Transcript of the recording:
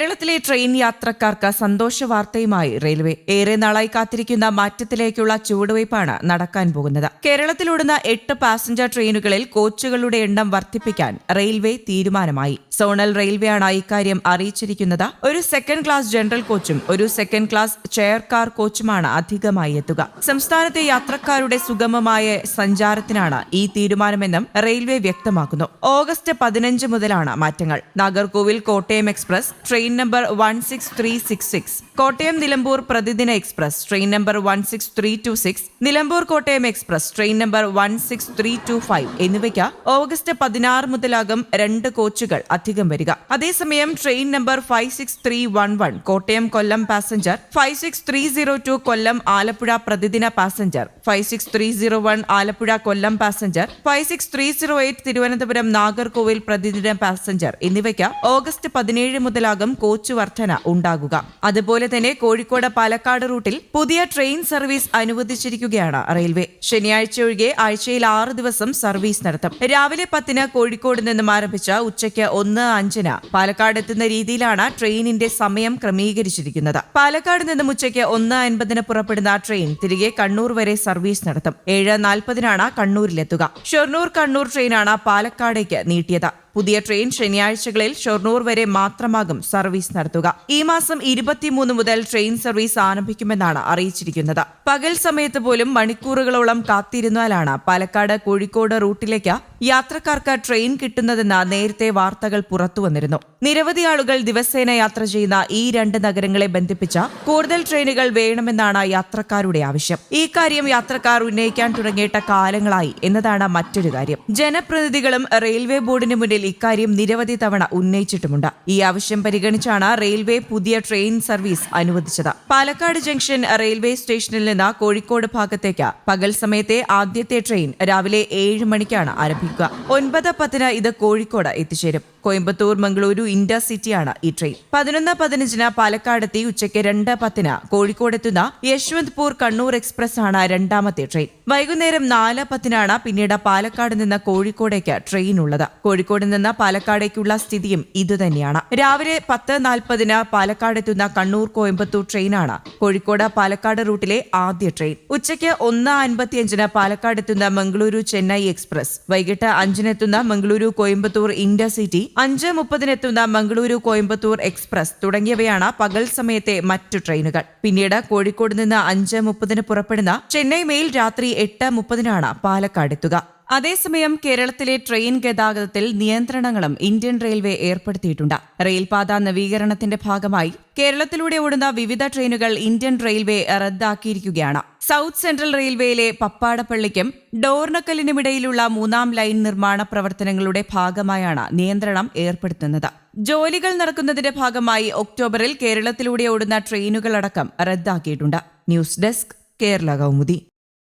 കേരളത്തിലെ ട്രെയിൻ യാത്രക്കാർക്ക് സന്തോഷ വാർത്തയുമായി റെയിൽവേ ഏറെ നാളായി കാത്തിരിക്കുന്ന മാറ്റത്തിലേക്കുള്ള ചുവടുവയ്പാണ് നടക്കാൻ പോകുന്നത്. കേരളത്തിലോടുന്ന എട്ട് പാസഞ്ചർ ട്രെയിനുകളിൽ കോച്ചുകളുടെ എണ്ണം വർദ്ധിപ്പിക്കാൻ റെയിൽവേ തീരുമാനമായി. സോണൽ റെയിൽവേയാണ് ഇക്കാര്യം അറിയിച്ചിരിക്കുന്നത്. ഒരു സെക്കൻഡ് ക്ലാസ് ജനറൽ കോച്ചും ഒരു സെക്കൻഡ് ക്ലാസ് ചെയർ കാർ കോച്ചുമാണ് അധികമായി എത്തുക. സംസ്ഥാനത്തെ യാത്രക്കാരുടെ സുഗമമായ സഞ്ചാരത്തിനാണ് ഈ തീരുമാനമെന്നും റെയിൽവേ വ്യക്തമാക്കുന്നു. ഓഗസ്റ്റ് പതിനഞ്ച് മുതലാണ് മാറ്റങ്ങൾ. Nagercoil Kottayam express train number one six three six six Kottayam Nilambur പ്രതിദിന express. Train number one six three two six Nilambur Kottayam express. Train number one six three two five എന്നിവയ്ക്ക് August പതിനാറ് മുതലാകും രണ്ട് കോച്ചുകൾ അധികം വരിക. അതേസമയം train number five six three one one Kottayam Kollam passenger. Five six three zero two Kollam Alappuzha പ്രതിദിന passenger. Five six three zero one Alappuzha Kollam passenger. Five six three zero eight Thiruvananthapuram Nagercoil പ്രതിദിന passenger. എന്നിവയ്ക്ക് August പതിനേഴ് മുതലാകും coach വർധന ഉണ്ടാകുക. അതുപോലെ തന്നെ കോഴിക്കോട് പാലക്കാട് റൂട്ടിൽ പുതിയ ട്രെയിൻ സർവീസ് അനുവദിച്ചിരിക്കുകയാണ് റെയിൽവേ. ശനിയാഴ്ച ഒഴികെ ആഴ്ചയിൽ ആറ് ദിവസം സർവീസ് നടത്തും. രാവിലെ പത്തിന് കോഴിക്കോട് നിന്നും ആരംഭിച്ച ഉച്ചയ്ക്ക് ഒന്ന് അഞ്ചിന് പാലക്കാട് എത്തുന്ന രീതിയിലാണ് ട്രെയിനിന്റെ സമയം ക്രമീകരിച്ചിരിക്കുന്നത്. പാലക്കാട് നിന്നും ഉച്ചയ്ക്ക് ഒന്ന് അൻപതിന് പുറപ്പെടുന്ന ട്രെയിൻ തിരികെ കണ്ണൂർ വരെ സർവീസ് നടത്തും. ഏഴ് നാൽപ്പതിനാണ് കണ്ണൂരിലെത്തുക. ഷൊർണൂർ കണ്ണൂർ ട്രെയിനാണ് പാലക്കാടേക്ക് നീട്ടിയത്. പുതിയ ട്രെയിൻ ശനിയാഴ്ചകളിൽ ഷൊർണൂർ വരെ മാത്രമാകും സർവീസ് നടത്തുക. ഈ മാസം ഇരുപത്തിമൂന്ന് മുതൽ ട്രെയിൻ സർവീസ് ആരംഭിക്കുമെന്നാണ് അറിയിച്ചിരിക്കുന്നത്. പകൽ സമയത്ത് പോലും മണിക്കൂറുകളോളം കാത്തിരുന്നാലാണ് പാലക്കാട് കോഴിക്കോട് റൂട്ടിലേക്ക് യാത്രക്കാർക്ക് ട്രെയിൻ കിട്ടുന്നതെന്ന നേരത്തെ വാർത്തകൾ പുറത്തുവന്നിരുന്നു നിരവധി ആളുകൾ ദിവസേന യാത്ര ചെയ്യുന്ന ഈ രണ്ട് നഗരങ്ങളെ ബന്ധിപ്പിച്ച കൂടുതൽ ട്രെയിനുകൾ വേണമെന്നാണ് യാത്രക്കാരുടെ ആവശ്യം. ഈ കാര്യം യാത്രക്കാർ ഉന്നയിക്കാൻ തുടങ്ങിയിട്ട കാലങ്ങളായി എന്നതാണ് മറ്റൊരു കാര്യം. ജനപ്രതിനിധികളും റെയിൽവേ ബോർഡിന് മുന്നിൽ ഇക്കാര്യം നിരവധി തവണ ഉന്നയിച്ചിട്ടുമുണ്ട്. ഈ ആവശ്യം പരിഗണിച്ചാണ് റെയിൽവേ പുതിയ ട്രെയിൻ സർവീസ് അനുവദിച്ചത്. പാലക്കാട് ജംഗ്ഷൻ റെയിൽവേ സ്റ്റേഷനിൽ നിന്ന് കോഴിക്കോട് ഭാഗത്തേക്ക് പകൽ സമയത്തെ ആദ്യത്തെ ട്രെയിൻ രാവിലെ ഏഴ് മണിക്കാണ് ആരംഭിക്കുക. ഒൻപത് പത്തിന് ഇത് കോഴിക്കോട് എത്തിച്ചേരും. കോയമ്പത്തൂർ മംഗളൂരു ഇന്റർസിറ്റിയാണ് ഈ ട്രെയിൻ. പതിനൊന്ന് പതിനഞ്ചിന് പാലക്കാടെത്തി ഉച്ചയ്ക്ക് രണ്ട് പത്തിന് കോഴിക്കോടെത്തുന്ന യശ്വന്ത്പൂർ കണ്ണൂർ എക്സ്പ്രസ് ആണ് രണ്ടാമത്തെ ട്രെയിൻ. വൈകുന്നേരം നാല് പത്തിനാണ് പിന്നീട് പാലക്കാട് നിന്ന് കോഴിക്കോടേക്ക് ട്രെയിൻ ഉള്ളത് കോഴിക്കോട് നിന്ന് പാലക്കാടേക്കുള്ള സ്ഥിതിയും ഇതുതന്നെയാണ്. രാവിലെ പത്ത് നാൽപ്പതിന് പാലക്കാടെത്തുന്ന കണ്ണൂർ കോയമ്പത്തൂർ ട്രെയിനാണ് കോഴിക്കോട് പാലക്കാട് റൂട്ടിലെ ആദ്യ ട്രെയിൻ. ഉച്ചയ്ക്ക് ഒന്ന് അൻപത്തിയഞ്ചിന് പാലക്കാടെത്തുന്ന മംഗളൂരു ചെന്നൈ എക്സ്പ്രസ്. വൈകിട്ട് അഞ്ചിനെത്തുന്ന മംഗളൂരു കോയമ്പത്തൂർ ഇന്റർസിറ്റി അഞ്ച് മുപ്പതിനെത്തുന്ന മംഗളൂരു കോയമ്പത്തൂർ എക്സ്പ്രസ് തുടങ്ങിയവയാണ് പകൽ സമയത്തെ മറ്റു ട്രെയിനുകൾ. പിന്നീട് കോഴിക്കോട് നിന്ന് അഞ്ച് മുപ്പതിന് പുറപ്പെടുന്ന ചെന്നൈ മെയിൽ രാത്രി എട്ട് മുപ്പതിനാണ് പാലക്കാട് എത്തുക അതേസമയം കേരളത്തിലെ ട്രെയിൻ ഗതാഗതത്തിൽ നിയന്ത്രണങ്ങളും ഇന്ത്യൻ റെയിൽവേ ഏർപ്പെടുത്തിയിട്ടുണ്ട്. റെയിൽപാത നവീകരണത്തിന്റെ ഭാഗമായി കേരളത്തിലൂടെ ഓടുന്ന വിവിധ ട്രെയിനുകൾ ഇന്ത്യൻ റെയിൽവേ റദ്ദാക്കിയിരിക്കുകയാണ്. സൗത്ത് സെൻട്രൽ റെയിൽവേയിലെ പപ്പാടപ്പള്ളിക്കും ഡോർണക്കലിനുമിടയിലുള്ള മൂന്നാം ലൈൻ നിർമ്മാണ പ്രവർത്തനങ്ങളുടെ ഭാഗമായാണ് നിയന്ത്രണം ഏർപ്പെടുത്തുന്നത്. ജോലികൾ നടക്കുന്നതിന്റെ ഭാഗമായി ഒക്ടോബറിൽ കേരളത്തിലൂടെ ഓടുന്ന ട്രെയിനുകളടക്കം റദ്ദാക്കിയിട്ടുണ്ട്. News desk Kerala Kaumudi.